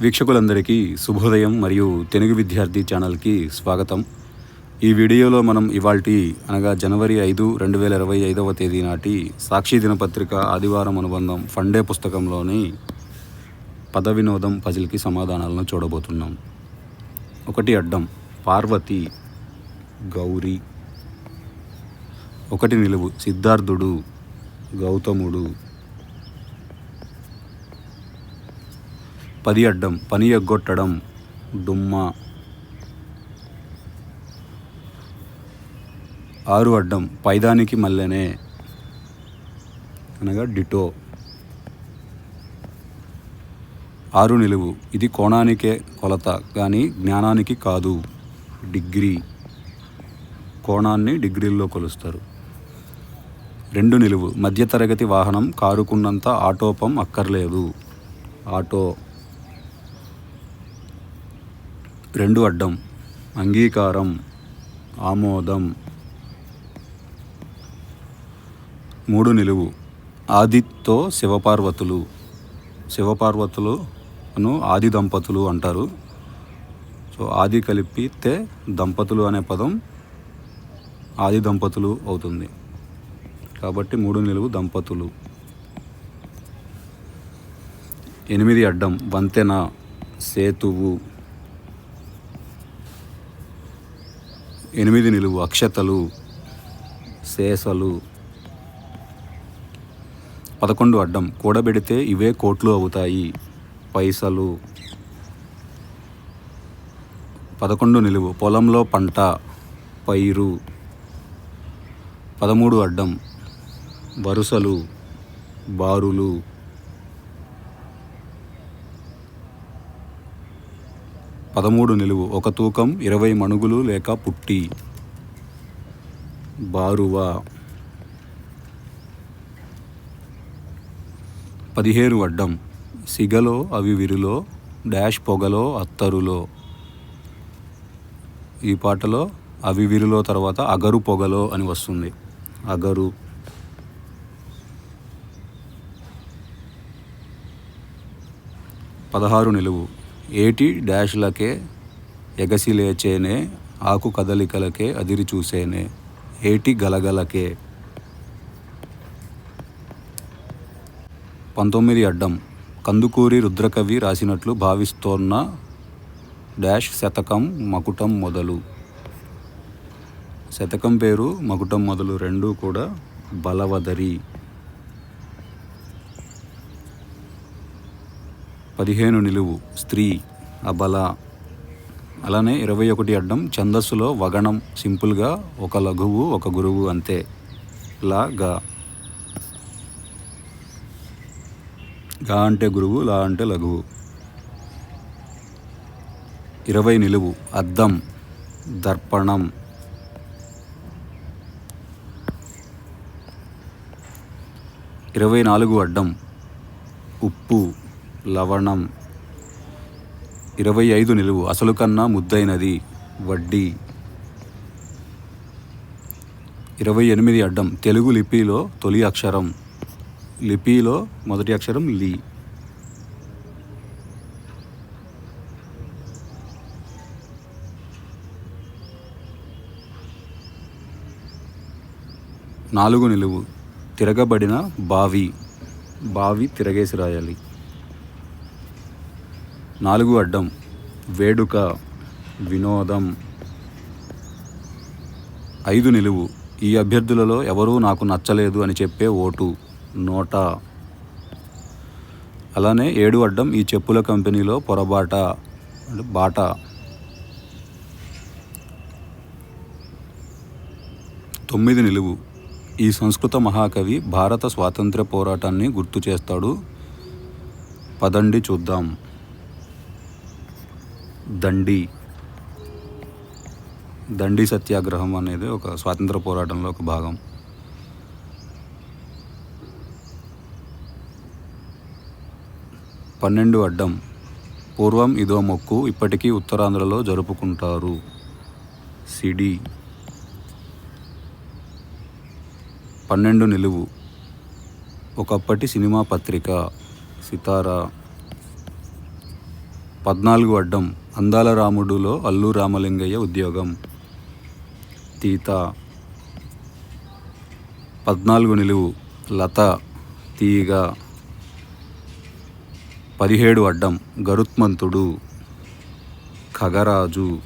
వీక్షకులందరికీ శుభోదయం మరియు తెలుగు విద్యార్థి ఛానల్కి స్వాగతం. ఈ వీడియోలో మనం ఇవాల్టి అనగా జనవరి ఐదు రెండు వేల ఇరవై ఐదవ తేదీ నాటి సాక్షి దినపత్రిక ఆదివారం అనుబంధం ఫండే పుస్తకంలోని పద వినోదం పజిల్కి సమాధానాలను చూడబోతున్నాం. ఒకటి అడ్డం పార్వతి గౌరీ. ఒకటి నిలువు సిద్ధార్థుడు గౌతముడు. పది అడ్డం పని ఎగ్గొట్టడం డుమ్మ. ఆరు అడ్డం పైదానికి మల్లెనే. అనగా డిటో. ఆరు నిలువు ఇది కోణానికే కొలత కానీ జ్ఞానానికి కాదు. డిగ్రీ. కోణాన్ని డిగ్రీల్లో కొలుస్తారు. రెండు నిలువు మధ్యతరగతి వాహనం కారుకున్నంత ఆటోపం అక్కర్లేదు. ఆటో. రెండు అడ్డం. అంగీకారం ఆమోదం. మూడు నిలువు. ఆదితో శివపార్వతులు. శివపార్వతులను ఆది దంపతులు అంటారు. సో ఆది కలిపితే దంపతులు అనే పదం ఆది దంపతులు అవుతుంది. కాబట్టి మూడు నిలువు దంపతులు. ఎనిమిది అడ్డం. వంతెన సేతువు. ఎనిమిది నిలువు అక్షతలు శేషలు. పదకొండు అడ్డం కూడబెడితే ఇవే కోట్లు అవుతాయి. పైసలు. పదకొండు నిలువు పొలంలో పంట పైరు. పదమూడు అడ్డం వరుసలు బారులు. పదమూడు నిలువు ఒక తూకం ఇరవై మణుగులు లేక పుట్టి. బారువ. పదిహేను అడ్డం సిగలో అవి విరులో డాష్ పొగలో అత్తరులో. ఈ పాటలో అవి విరులో తర్వాత అగరు పొగలో అని వస్తుంది. అగరు. పదహారు నిలువు ఏటి డాష్లకే ఎగసి లేచేనే ఆకు కదలికలకే అదిరి చూసేనే ఏటి గలగలకే. పంతొమ్మిది అడ్డం. కందుకూరి రుద్రకవి రాసినట్లు భావిస్తోన్న డాష్ శతకం మకుటం మొదలు. శతకం పేరు మకుటం మొదలు రెండూ కూడా బలవదరి. పదిహేను నిలువు స్త్రీ అబల. అలానే ఇరవై ఒకటి అడ్డం ఛందస్సులో వగణం సింపుల్గా ఒక లఘువు ఒక గురువు అంతే. లా గా. గా అంటే గురువు లా అంటే లఘువు. ఇరవై నిలువు అద్దం దర్పణం. ఇరవై నాలుగు అడ్డం ఉప్పు. లవణం. ఇరవై ఐదు నిలువు. అసలు కన్నా ముద్దైనది. వడ్డీ. ఇరవై ఎనిమిది అడ్డం. తెలుగు లిపిలో తొలి అక్షరం. లిపిలో మొదటి అక్షరం లి. నాలుగు నిలువు. తిరగబడిన బావి. బావి తిరగేసి రాయాలి. నాలుగు అడ్డం వేడుక వినోదం. ఐదు నిలువు. ఈ అభ్యర్థులలో ఎవరూ నాకు నచ్చలేదు అని చెప్పే ఓటు నోటా. అలానే ఏడు అడ్డం ఈ చెప్పుల కంపెనీలో పొరబాట అంటే బాట. తొమ్మిది నిలువు. ఈ సంస్కృత మహాకవి భారత స్వాతంత్ర్య పోరాటాన్ని గుర్తు చేస్తాడు. పదండి చూద్దాం. దండి. దండి సత్యాగ్రహం అనేది ఒక స్వాతంత్ర పోరాటంలో ఒక భాగం. పన్నెండు అడ్డం. పూర్వం ఇదో మొక్కు ఇప్పటికీ ఉత్తరాంధ్రలో జరుపుకుంటారు. సిడి. పన్నెండు నిలువు. ఒకప్పటి సినిమా పత్రిక సితారా. పద్నాలుగు అడ్డం. అందాల రాముడులో అల్లు రామలింగయ్య ఉద్యోగం. తీత. పద్నాలుగు నిలువు. లత. తీగ. పదిహేడు అడ్డం. గరుత్మంతుడు. ఖగరాజు.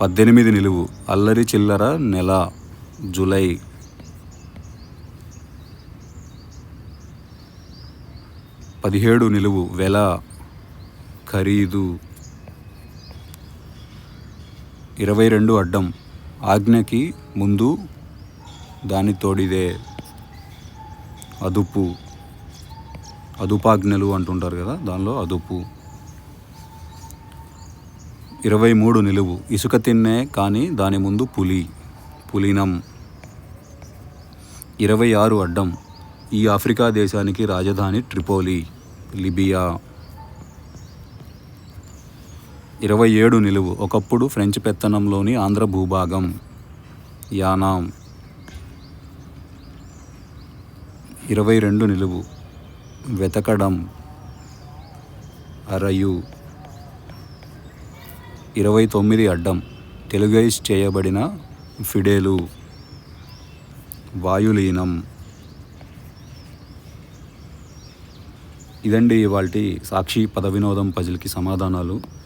పద్దెనిమిది నిలువు. అల్లరి చిల్లర నెల. జులై. పదిహేడు నిలువు. వెల. ఖరీదు. ఇరవై రెండు అడ్డం. ఆజ్ఞకి ముందు దాని తోడిదే. అదుపు. అదుపాజ్ఞలు అంటుంటారు కదా దానిలో అదుపు. ఇరవై మూడు నిలువు. ఇసుక తిన్నే కానీ దాని ముందు పులి. పులినం. ఇరవై ఆరు అడ్డం. ఈ ఆఫ్రికా దేశానికి రాజధాని ట్రిపోలి లిబియా. ఇరవై ఏడు నిలువు. ఒకప్పుడు ఫ్రెంచ్ పెత్తనంలోని ఆంధ్ర భూభాగం. యానాం. ఇరవై రెండు నిలువు. వెతకడం. అరయు. ఇరవై తొమ్మిది అడ్డం. తెలుగైజ్ చేయబడిన ఫిడేలు. వాయులీనం. ఇదండి ఇవాళ సాక్షి పద వినోదం పజిల్కి సమాధానాలు.